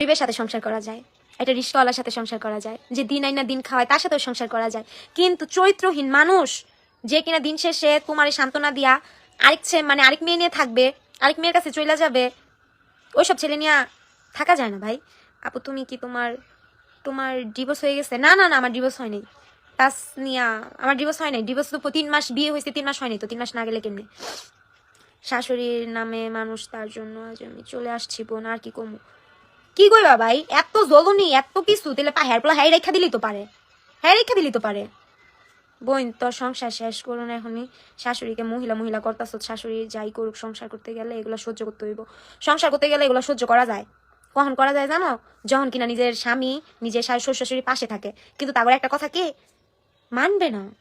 গরিবের সাথে সংসার করা যায়, একটা রিস্কাওয়ালার সাথে সংসার করা যায়, যে দিন আইনা দিন খাওয়ায় তার সাথেও সংসার করা যায়। কিন্তু চরিত্রহীন মানুষ, যে কিনা দিন শেষে এই সান্ত্বনা দিয়া আরেক ছে- মানে আরেক মেয়ে নিয়ে থাকবে, আরেক মেয়ের কাছে চলে যাবে, ওইসব ছেলে নিয়ে থাকা যায় না ভাই। আপু, তুমি কি তোমার তোমার ডিভোর্স হয়ে গেছে? না না না, আমার ডিভোর্স হয়নি তাসনিয়া আমার ডিভোর্স হয় নাই। ডিভোর্স তো তিন মাস, বিয়ে হয়েছে, তিন মাস হয়নি তো, তিন মাস না গেলে কেমনে? শাশুড়ির নামে মানুষ তার জন্য আজ আমি চলে আসছি বোন, আর কি কমু? কি কইবা ভাই? এত জ্বলনি, এত কিছু তাহলে পা হেয়ার পোলা হ্যাঁ রেখা দিলি তো পারে। হ্যাঁ রেখা দিলি তো পারে। বোন, তোর সংসার শেষ, করো না এখনই। শাশুড়িকে মহিলা মহিলা করতাছ, শাশুড়ি যাই করুক, সংসার করতে গেলে এগুলো সহ্য করতে হইব। সংসার করতে গেলে এগুলো সহ্য করা যায়। কখন করা যায় জানো? যখন কিনা নিজের স্বামী নিজের শ্বশুর শাশুড়ি পাশে থাকে। কিন্তু তারপরে একটা কথা কি? মানবে না।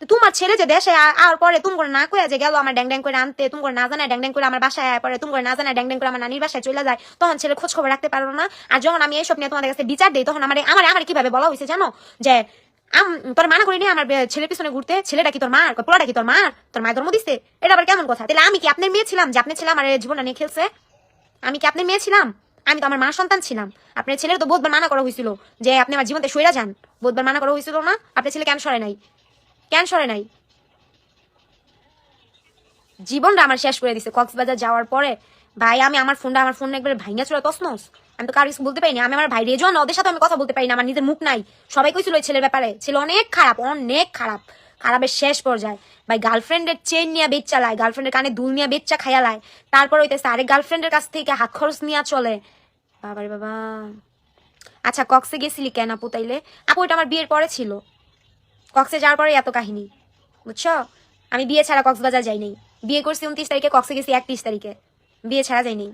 তো তোমার ছেলে যে দেশে আর পরে তুমি করে না কয়ে যে গেল আমার ড্যাং ড্যাং করে আনতে, তুমি করে না জানায় ড্যাং করে আমার বাসায় পরে, তুমি করে না জানায় ড্যাং ড্যাং করে আমার নানির বাসায় চলে যায়, তখন ছেলে খোঁজ খবর রাখতে পারো না। আর যখন আমি এইসব নিয়ে তোমাদের কাছে বিচার দিই, তখন আমার আমার আমার কীভাবে বলা হয়েছে জানো? যে, আম তোর মানা করিনি আমার ছেলের পিছনে ঘুরতে? ছেলেটা কি তোর মার? পোলাটা কি তোর মার? তোর মায়ের ধর্ম দিচ্ছে এটা আবার কেমন কথা? তাহলে আমি কি আপনার মেয়ে ছিলাম যে আপনি ছিলাম আমার জীবনটা নিয়ে খেলছে? আমি কি আপনার মেয়ে ছিলাম? আমি তো আমার মা সন্তান ছিলাম। আপনার ছেলের তো বহুতবার মানা করা হয়েছিল যে আপনি আমার জীবনতে সইরা যান। বহুতবার মানা করা হয়েছিল না। আপনার ছেলে কেন সরে নাই। কেন সরে নাই? জীবনটা আমার শেষ করে দিছে। কক্সবাজার যাওয়ার পরে, ভাই, আমি আমার ফোনটা, আমার ফোন একবার ভাইঙ্গা চলে তসনস আমি তো কারও কিছু বলতে পারিনি। আমি আমার ভাই রেজন ওদের সাথে আমি কথা বলতে পারি না আমার নিজের মুখ নাই। সবাই কইছিল ওই ছেলের ব্যাপারে। ছেলে অনেক খারাপ অনেক খারাপ। খারাপের শেষ পর্যায়ে। ভাই, গার্লফ্রেন্ডের চেন নিয়ে বেচ চালায় গার্লফ্রেন্ডের কানে দুল নিয়ে বেচ্চা খাইয়ালায় তারপর হইতেছে আরেক গার্লফ্রেন্ডের কাছ থেকে হাত খরচ নিয়ে চলে। বাবারে বাবা। আচ্ছা কক্সে গেছিলি কেন আপু তাইলে? আপু, এটা আমার বিয়ের পরে ছিল। কক্সে যাওয়ার পরে এত কাহিনী। বুঝছ? আমি বিয়ে ছাড়া কক্সবাজার যাইনি। বিয়ে করছি উনত্রিশ তারিখে, কক্সে গেছি একত্রিশ তারিখে। বিয়ে ছাড়া যাইনি।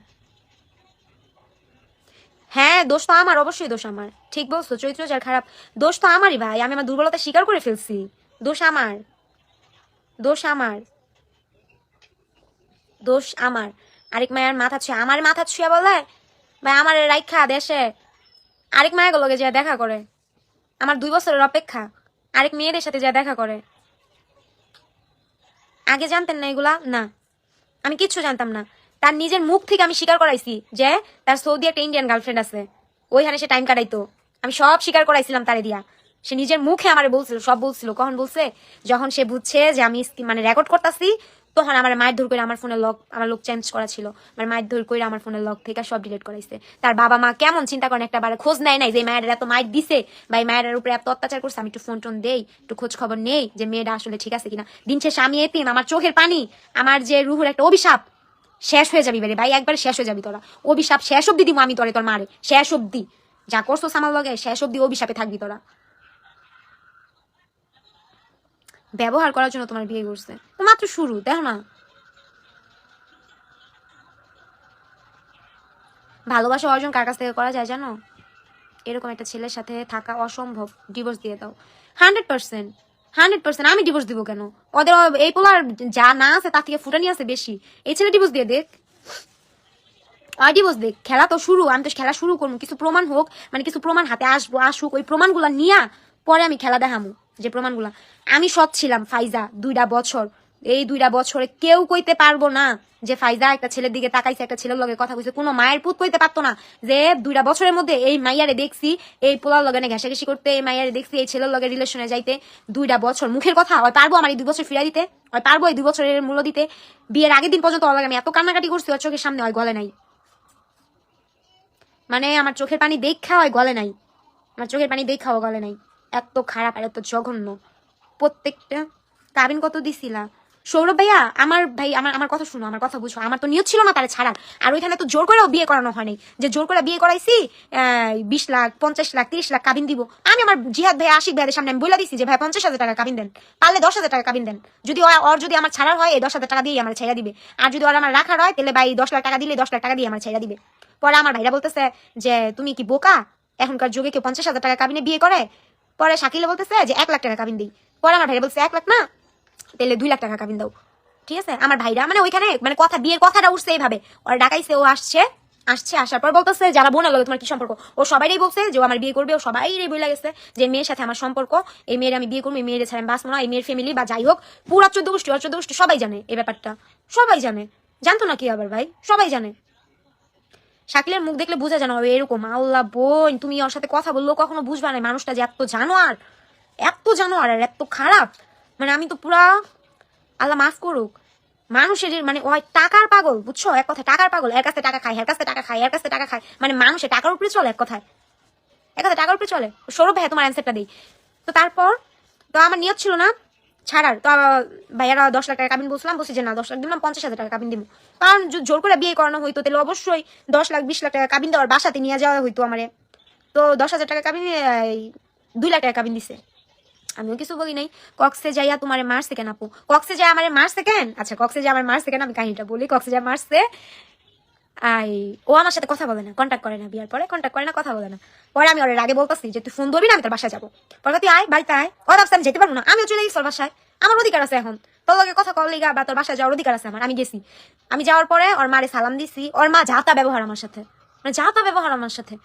হ্যাঁ দোষ তো আমার, অবশ্যই দোষ আমার। ঠিক বলছো, চরিত্র যার খারাপ। দোষ তো আমারই ভাই, আমি আমার দুর্বলতা স্বীকার করে ফেলছি। দোষ আমার। দোষ আমার। দোষ আমার। আরেক মায়ের মাথা ছুঁয়ে, আমার মাথা ছুঁয়ে বলে? ভাই, আমার রাইখা দেশে। আরেক মায়ের যা দেখা করে। আমার দুই বছরের অপেক্ষা। আরেক মেয়েদের সাথে যা দেখা করে। আগে জানতেন না এগুলা? না। আমি কিচ্ছু জানতাম না। তার নিজের মুখ থেকে আমি স্বীকার করাইছি যে তার সৌদি একটা ইন্ডিয়ান গার্লফ্রেন্ড আছে। ওইখানে সে টাইম কাটাইতো। আমি সব স্বীকার করাইছিলাম তারে দিয়া। সে নিজের মুখে আমার বলছিল, সব বলছিল। কখন বলছে? যখন সে বুঝছে যে আমি মানে রেকর্ড করতেছি তখন আমার মায়ের ধর করে আমার ফোনের লক আমার লোক চেঞ্জ করা ছিল। আমার মায়ের ধর করে আমার ফোনের লক থেকে সব ডিলিট করাইছে। তার বাবা মা কেমন চিন্তা করেন, একটা বার খোঁজ নেয় নাই যে মায়ের এত মায়ের দিছে এই মায়ের উপরে এত অত্যাচার করছে, আমি একটু ফোন টোন দেই, একটু খোঁজ খবর নেই যে মেয়েটা আসলে ঠিক আছে কিনা। দিন শেষে আমি এতিম, আমার চোখের পানি, আমার যে রুহুর একটা অভিশাপ, শেষ হয়ে যাবি বেরে ভাই, একবার শেষ হয়ে যাবি তোরা। অভিশাপ শেষ অব্দি দিব আমি তোরে, তোর মারে, শেষ অব্দি যা করছ আমার লগে, শেষ অব্দি অভিশাপে থাকবি তোরা। ব্যবহার করার জন্য তোমার বিয়ে করছে। মাত্র শুরু, দেখো না। ভালোবাসা অর্জন কার কাছ থেকে করা যায় জানো? এরকম একটা ছেলের সাথে থাকা অসম্ভব। ডিভোর্স দিয়ে দাও। Hundred percent hundred percent. আমি ডিভোর্স দিব কেন? ওদের এই পোলার যা না আছে তার থেকে ফুটানি আছে বেশি। এই ছেলে ডিভোর্স দিয়ে দেখ। আর ডিভোর্স দেখ। খেলা তো শুরু, আমি তো খেলা শুরু করব। কিছু প্রমাণ হোক মানে কিছু প্রমাণ হাতে আসব, আসুক, ওই প্রমাণগুলো নিয়ে পরে আমি খেলা দেখামু। যে প্রমাণগুলা। আমি সৎ ছিলাম, ফাইজা দুইটা বছর। এই দুইটা বছরে কেউ কইতে পারব না যে ফাইজা একটা ছেলের দিকে তাকাইছে, একটা ছেলের লগে কথা কইছে। কোনো মায়ের পুত কইতে পারতো না যে দুইটা বছরের মধ্যে এই মাইয়ারে দেখছি, এই পোলার লগে ঘেঁষাঘেঁষি করতে, এই মাইয়ারে দেখছি, এই ছেলের লগে রিলেশনে যাইতে দুইটা বছর। মুখের কথা, ওই পারব আমার এই দুই বছর ফিরা দিতে, ওই পারব এই দুই বছরের মূল্য দিতে। বিয়ের আগের দিন পর্যন্ত ওর লগে আমি এত কান্নাকাটি করছি, ওর চোখের সামনে হয় গলে নাই। মানে আমার চোখের পানি দেখা হয় গলে নাই। আমার চোখের পানি দেখাও গলে নাই। এত খারাপ আর এত জঘন্য। প্রত্যেকটা কাবিন কত দিছিলা? সৌরভ ভাইয়া, আমার ভাই, আমার আমার কথা শুনো, আমার কথা বুঝো। আমার তো নিয়ত ছিল না তারা ছাড়ার। আর ওইখানে তো জোর করেও বিয়ে করানো হয়নি যে জোর করে বিয়ে করাইছি বিশ লাখ, পঞ্চাশ লাখ, তিরিশ লাখ কাবিন দিব। আমি আমার জিহাদ ভাই আশিক ভাইয়ের সামনে আমি বলে দিছি যে ভাই পঞ্চাশ হাজার টাকা কাবিন দেন। পারলে দশ হাজার টাকা কাবিন দেন। যদি ওর যদি আমার ছাড়ার হয়, এই দশ হাজার টাকা দিয়ে আমার ছেড়ে দিবে। আর যদি ওর আমার রাখার হয়, তাহলে ভাই, দশ লাখ টাকা দিলে দশ লাখ টাকা দিয়ে আমার ছেড়ে দিবে। পরে আমার ভাইরা বলতেছে যে, তুমি কি বোকা? এখনকার যুগে কেউ পঞ্চাশ হাজার টাকা কাবিনে বিয়ে করে? পরে শাকিলে বলতেছে যে, এক লাখ টাকা কাবিন দিই। পরে আমার ভাইরা বলছে এক লাখ না? তাহলে দুই লাখ টাকা কাবিন দাও। ঠিক আছে? আমার ভাইরা মানে ওইখানে মানে কথা, বিয়ের কথাটা উঠছে এইভাবে। ওরা ডাকাইছে, ও আসছে আসছে, আসার পর বলতেছে, যারা বোন লাগে তোমার কি সম্পর্ক? ও সবাইই বলছে যে আমার বিয়ে করবে। ও সবাই বলে গেছে যে, মেয়ের সাথে আমার সম্পর্ক। এই মেয়ের আমি বিয়ে করব, এই মেয়ের ছাড়া আমি বাঁচবো না। এই মেয়ের ফ্যামিলি বা যাই হোক, পুরা চোদ্দ গোষ্ঠী আর চোদ্দ গোষ্ঠী সবাই জানে এই ব্যাপারটা। সবাই জানে। জানতো না কি আবার ভাই? সবাই জানে। শাকিলের মুখ দেখলে বোঝা জানো এরকম আল্লাহ বোন, তুমি ওর সাথে কথা বললেও কখনো বুঝবা না মানুষটা যে এত জানোয়ার এত জানোয়ার আর এত খারাপ। মানে আমি তো পুরা, আল্লাহ মাফ করুক, মানুষের মানে ওই টাকার পাগল, বুঝছ? এক কথা টাকার পাগল, এর কাছে টাকা খায়, এর কাছে টাকা খায়, এর কাছে টাকা খায়। মানে মানুষের টাকার উপরে চলে এক কথায়। এক কথা টাকার উপরে চলে। সৌরভ ভাই তোমার অ্যান্সারটা দিই। তো তারপর, তো আমার নিয়ত ছিল না ছাড়ার তো ভাইয়ারা দশ লাখ টাকা কাবিন বলছিলাম, বলছি যে না, দশ লাখ দিলাম, পঞ্চাশ হাজার টাকা কাবিন দিব। কারণ জোর করে বিয়ে করানো হইতো, তাহলে অবশ্যই দশ লাখ, বিশ লাখ টাকা কাবিন দেওয়ার বাসাতে নিয়ে যাওয়া হইতো আমারে। তো দশ হাজার টাকা কাবিন দুই লাখ টাকা কাবিন দিছে। আমিও কিছু বলি নাই। কক্সে যাইয়া তোমার মারছে কেন আপু? কক্সে যায় আমার মারছে কেন? আচ্ছা কক্সে যায় আমার মারছে কেন? আমি কাহিনীটা বলি। কক্সে যায় মারছে আই, ও আমার সাথে কথা বলে না কন্ট্যাক্ট করে না বিয়ার পরে কন্ট্যাক্ট করে না, কথা বলে না। পরে আমি ওর আগে বলতেছি যে, তুই ফোন ধরবি না, আমি তোর বাসায় যাব। পরে তুই আয়, বাড়িতে আয়। ও ভাবছে, আমি যেতে পারব না, আমিও চলে গেছি ওর বাসায়। আমার অধিকার আছে এখন। তোর লগে কথা কল লিগা বা তোর বাসায় যাওয়ার অধিকার আছে আমার, আমি গেছি। আমি যাওয়ার পরে ওর মারে সালাম দিছি। ওর মা যাতা ব্যবহার আমার সাথে। মানে যাতা ব্যবহার আমার সাথে।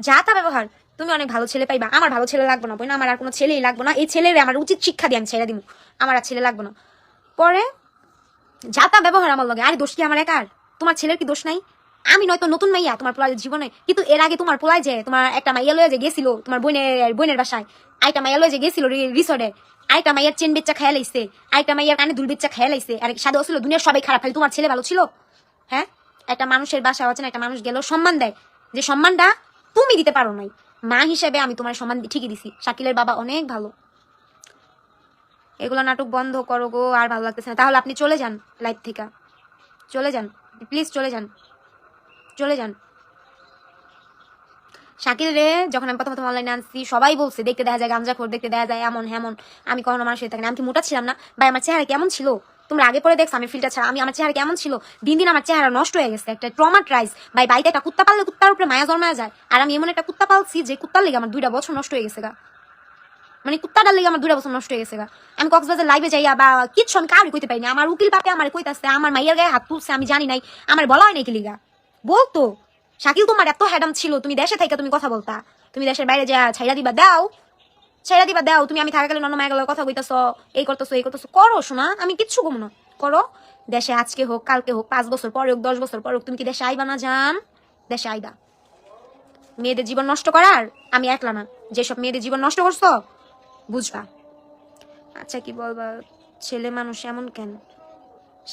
যাতা ব্যবহার। তুমি অনেক ভালো ছেলে পাইবা। আমার ভালো ছেলে লাগবে না না আমার আর কোনো ছেলেই লাগবে না। এই ছেলের আমার উচিত শিক্ষা দিয়ে আমি ছেড়ে দিব আমার আর ছেলে লাগবে না। পরে যাতা ব্যবহার আমার লগে। আরে দোষ কি আমার একার? তোমার ছেলের কি দোষ নাই? আমি নয়তো নতুন মাইয়া তোমার পোলার জীবনে, কিন্তু এর আগে তোমার পোলায় যে তোমার একটা মাইয়া লয়ে যে গেছিল তোমার বোনের বোনের বাসায়, আরেকটা মাইয়া লয়ে যে গেছিল রিসোর্টে, আরেকটা মাইয়ার চেন বেচ্চা খেয়াল আইছে আরেকটা মাইয়ার কানে দুল বেচ্চা খেয়াল আইছে আর সাদা ছিল দুনিয়ার সবাই খারাপ, খালি তোমার ছেলে ভালো ছিল? হ্যাঁ? একটা মানুষের বাসা আছে না, একটা মানুষ গেল সম্মান দেয়। যে সম্মানটা তুমি দিতে পারো নাই। মা হিসেবে আমি তোমার সম্মান ঠিকই দিছি। শাকিলের বাবা অনেক ভালো। এগুলো নাটক বন্ধ করো গো, আর ভালো লাগতেছে না। তাহলে আপনি চলে যান লাইফ থেকে। চলে যান। প্লিজ চলে যান। চলে যান। শাকিল রে, যখন আমি প্রথম প্রথম অনলাইনে আনছি, সবাই বলছে, দেখতে দেখা যায় গাঞ্জা খোর দেখতে দেখা যায় এমন, হেমন। আমি কখনো মানুষের থাকি না। আমি কি মোটা ছিলাম না? ভাই, আমার চেহারা কেমন ছিল? তোমরা আগে পরে দেখছ আমি ফিল্টার ছাড়া। আমি, আমার চেহারা কেমন ছিল? দিন দিন আমার চেহারা নষ্ট হয়ে গেছে। একটা ট্রমাটাইজ ভাই, বাড়িতে একটা কুত্তা পাললে কুত্তার উপরে মায়া জন্মায় যায়। আর আমি এমন একটা কুত্তা পালছি যে কুত্তার লেগে আমার দুইটা বছর নষ্ট হয়ে গেছে গা। মানে কুত্তাটার লেগে আমার দুইটা বছর নষ্ট হয়ে গেছে আমি কক্সবাজার লাইভে যাইয়া বা কিচ্ছু আমি কইতে পারিনি আমার উকিল বাপে আমার কইতাছে, আমার মাইয়ের গায়ে হাত তুলছে, আমি জানি নাই, আমার বলা হয় নাকি লিগা। বলতো, শাকিল, তোমার এত হ্যাডাম ছিল, তুমি দেশে থেকে তুমি কথা বলতা। তুমি দেশের বাইরে যা ছাইরা দিবা, দাও। ছাইরা দিবা, দাও। তুমি আমি থাকাকালীন অন্য মায়ের কথা কইতাছো, এই করতেছো এই করতেছো। করো শোনা আমি কিচ্ছু কম না। করো। দেশে আজকে হোক, কালকে হোক, পাঁচ বছর পরে হোক, দশ বছর পরে হোক, তুমি কি দেশে আইবা না, জান? দেশে আইবা। মেয়েদের জীবন নষ্ট করার আমি একলা না। যেসব মেয়েদের জীবন নষ্ট করছ বুঝবা। আচ্ছা কি বলবা? ছেলে মানুষ এমন কেন?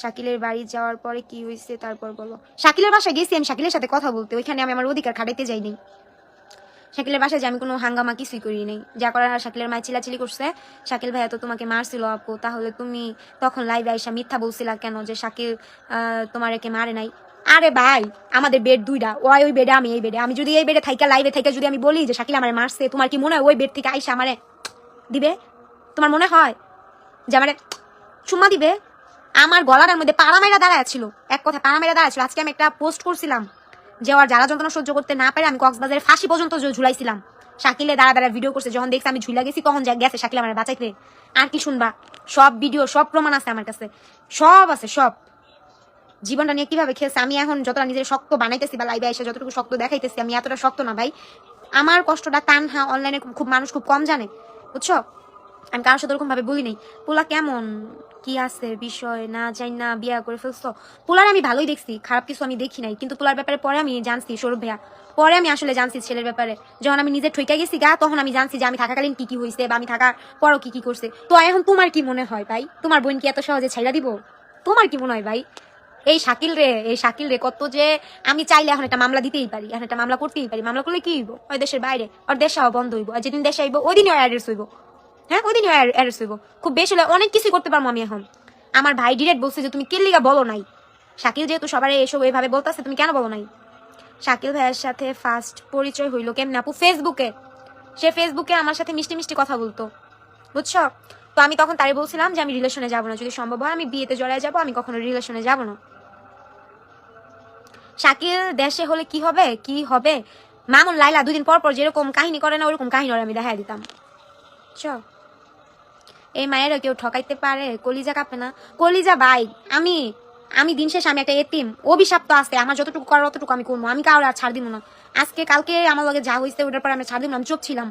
শাকিলের বাড়ি যাওয়ার পরে কি হয়েছে তারপর বলো। শাকিলের বাসায় গেছি আমি, শাকিলের সাথে কথা বলতে। ওইখানে আমি আমার অধিকার খাটাইতে যাইনি শাকিলের বাসায় যে আমি কোনো হাঙ্গামা কিছুই করি নাই। যা করার শাকিলের মায়ের চিলাচিলি করছে। শাকিল ভাইয়া তো তোমাকে মারছিল আপু, তাহলে তুমি তখন লাইভে আইসা মিথ্যা বলছিলা কেন যে শাকিল তোমার একে মারে নাই? আরে ভাই, আমাদের বেড দুইটা। ওই ওই বেডে আমি এই বেডে আমি যদি এই বেডে থাইকা লাইভে থাইকা যদি আমি বলি যে শাকিল আমার মারছে, তোমার কি মনে হয় ওই বেড থেকে আইসা আমারে দিবে? তোমার মনে হয়? যে আমারে চুম্মা দিবে? আমার গলাটার মধ্যে পাড়ামেরা দাঁড়ায় ছিল। এক কথা পাড়ামেরা দাঁড়ায় ছিল। আজকে আমি একটা পোস্ট করছিলাম যে ওর যারা যন্ত্রণা সহ্য করতে না পারে আমি কক্সবাজারে ফাঁসি পর্যন্ত ঝুলাইছিলাম। শাকিলে দাঁড়া দাঁড়া ভিডিও করছে, যখন দেখছি আমি ঝুলা গেছি, কখন গেছে শাকিল আমার বাঁচাইতে। আর কি শুনবা? সব ভিডিও সব প্রমাণ আছে আমার কাছে। সব আছে, সব। জীবনটা নিয়ে কীভাবে খেয়েছে আমি এখন যতটা নিজের শক্ত বানাইতেছি বা লাইভে এসে যতটুকু শক্ত দেখাইতেছি, আমি এতটা শক্ত না ভাই। আমার কষ্টটা টান হ্যাঁ অনলাইনে খুব মানুষ খুব কম জানে। বুঝছ? আমি কারোর সাথে ওরকম ভাবে বলি নাই। পোলা কেমন? কি আছে? বিষয়? না জানি না, বিয়া করে ফেলছো? পোলার আমি ভালোই দেখছি, খারাপ কিছু আমি দেখি নাই। কিন্তু পোলার ব্যাপারে পরে আমি জানছি, সৌরভ ভাইয়া। পরে আমি আসলে জানছি ছেলের ব্যাপারে। যখন আমি নিজে ঠইকা গেছি গা, তখন আমি জানছি যে আমি থাকাকালীন কি কি হয়েছে বা আমি থাকার পরও কি কি করছে। তো এখন তোমার কি মনে হয় ভাই? তোমার বোন কি এত সহজে ছাইরা দিব? তোমার কি মনে হয় ভাই? এই শাকিল রে, এই শাকিল রে, কত যে আমি চাইলে এখন একটা মামলা দিতেই পারি, এখন একটা মামলা করতেই পারি। মামলা করলে কি হইব? ওই দেশের বাইরে, ওর দেশ বন্ধ হইব, আর যেদিন দেশে আইব ওই দিনই অ্যাড্রেস হইব। হ্যাঁ ওই দিনই অ্যাড্রেস হইব। খুব বেশি হলে অনেক কিছুই করতে পারব আমি এখন। আমার ভাই ডিরেক্ট বলছে যে, তুমি কিল্লিগা বলো নাই? শাকিল যেহেতু সবাই এসব এইভাবে বলতেছে, তুমি কেন বলো নাই? শাকিল ভাইয়ের সাথে ফার্স্ট পরিচয় হইল কেমন আপু? ফেসবুকে সে ফেসবুকে আমার সাথে মিষ্টি মিষ্টি কথা বলতো। বুঝছ? তো আমি তখন তারে বলছিলাম যে আমি রিলেশনে যাব না। যদি সম্ভব হয় আমি বিয়েতে জড়ায় যাব, আমি কখনো রিলেশনে যাব না। শাকিল, দেশে হলে কি হবে? কি হবে? মামুন লাইলা দুদিন পর পর যেরকম কাহিনী করে না, ওরকম কাহিনী আমি দেখাই দিতাম। চ। এই মায়েরা কেউ ঠকাইতে পারে, কলিজা কাঁপে না। কলিজা ভাই, আমি আমি দিন শেষে আমি একটা এতিম। অভিশাপ তো আছে, আমার যতটুকু করার অতটুকু আমি করব। আমি কারোর আর ছাড় দিব না। আজকে, কালকে আমার লগে যা হয়েছে ওটার পর আমি ছাড় দিব না, আমি চুপ ছিলাম।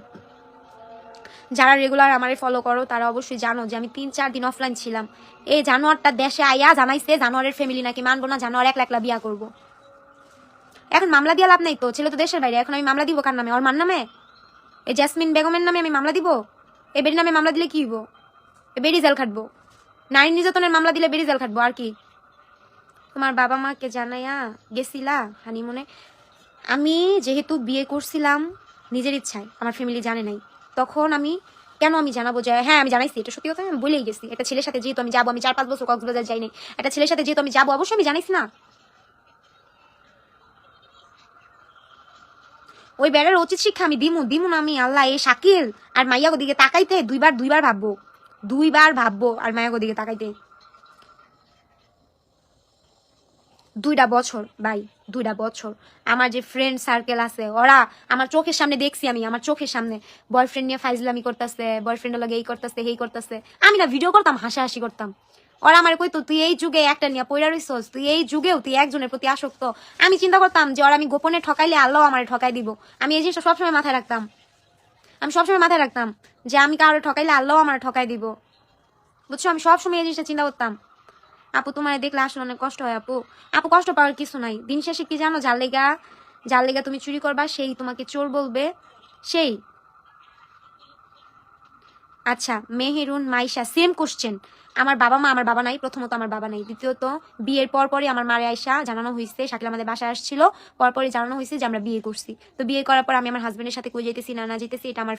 যারা রেগুলার আমারে ফলো করো, তারা অবশ্যই জানো যে আমি তিন, চার দিন অফলাইন ছিলাম। এই জানোয়ারটা দেশে আইয়া জানাইছে, জানোয়ারের ফ্যামিলি নাকি মানবো না, জানোয়ার একলা একলা বিয়া করব। এখন মামলা দিয়ে লাভ নাই তো, ছেলে তো দেশের বাইরে, এখন আমি মামলা দিব কার নামে? ওর মার নামে? এই জেসমিন বেগমের নামে আমি মামলা দিব? এ বেরির নামে মামলা দিলে কি হইব? এ বেড়ি জেল খাটবো। নারী নির্যাতনের মামলা দিলে বেড়ি জেল খাটবো, আর কি? তোমার বাবা মাকে জানাইয়া গেছিলা, হানিমুনে? আমি যেহেতু বিয়ে করছিলাম, নিজের ইচ্ছায়, আমার ফ্যামিলি জানে নাই। তখন আমি, কেন আমি জানাব যে হ্যাঁ আমি জানাইছি, এটা সত্যি কথা, আমি বলেই গেছি। একটা ছেলের সাথে যেহেতু আমি যাব, আমি চার পাঁচ বছর কক্সবাজার যাইনি। এটা ছেলের সাথে যেহেতু আমি যাব, অবশ্যই আমি জানাইছি না। ওই বেড়ার উচিত শিক্ষা আমি দিমু দিমু না আমি, আল্লাহ, এ শাকিল। আর মাইয়া দিকে তাকাইতে দুইবার দুইবার ভাববো। দুইবার ভাববো আর মায়াগো দিকে তাকাইতে। দুইটা বছর, ভাই দুইটা বছর। আমার যে ফ্রেন্ড সার্কেল আছে, ওরা আমার চোখের সামনে দেখছি আমি, আমার চোখের সামনে। বয়ফ্রেন্ড নিয়ে ফাইজলামি করতেছে বয়ফ্রেন্ডের লগে এই করতেছে এই করতেছে। আমি না ভিডিও করতাম, হাসাহাসি করতাম। ওরা আমার কইতো, তুই এই যুগে একটা নিয়ে পয়রা রইছস, তুই এই যুগেও তুই একজনের প্রতি আসক্ত। আমি চিন্তা করতাম যে ওরা আমি গোপনে ঠকাইলে আল্লাহ আমার ঠকাই দিব। আমি এই জিনিসটা সবসময় মাথায় রাখতাম। আমি সবসময় মাথায় রাখতাম যে আমি কারও ঠকাইলে আল্লাহ আমার ঠকাই দিব। বুঝছ? আমি সবসময় এই জিনিসটা চিন্তা করতাম। আপু, তোমার দেখলে আসলে অনেক কষ্ট হয়, আপু। আপু, কষ্ট পাওয়ার কিছু নাই। দিন শেষে কি জানো, যার লেগা যার লেগা তুমি চুরি করবা, সেই তোমাকে চোর বলবে। সেই। আচ্ছা মেহেরুন, মাইশা সেম কোশ্চেন আমার বাবা মা, আমার বাবা নাই, প্রথমত আমার বাবা নাই, দ্বিতীয়ত, বিয়ের পর পরই আমার মারে আয়সা জানানো হয়েছে, শাকিল আমাদের বাসায় আসছিল, পরপরই জানানো হয়েছে যে আমরা বিয়ে করছি। তো বিয়ে করার পর আমি আমার হাজবেন্ডের সাথে কই যেতেছি না না যেতেছি এটা আমার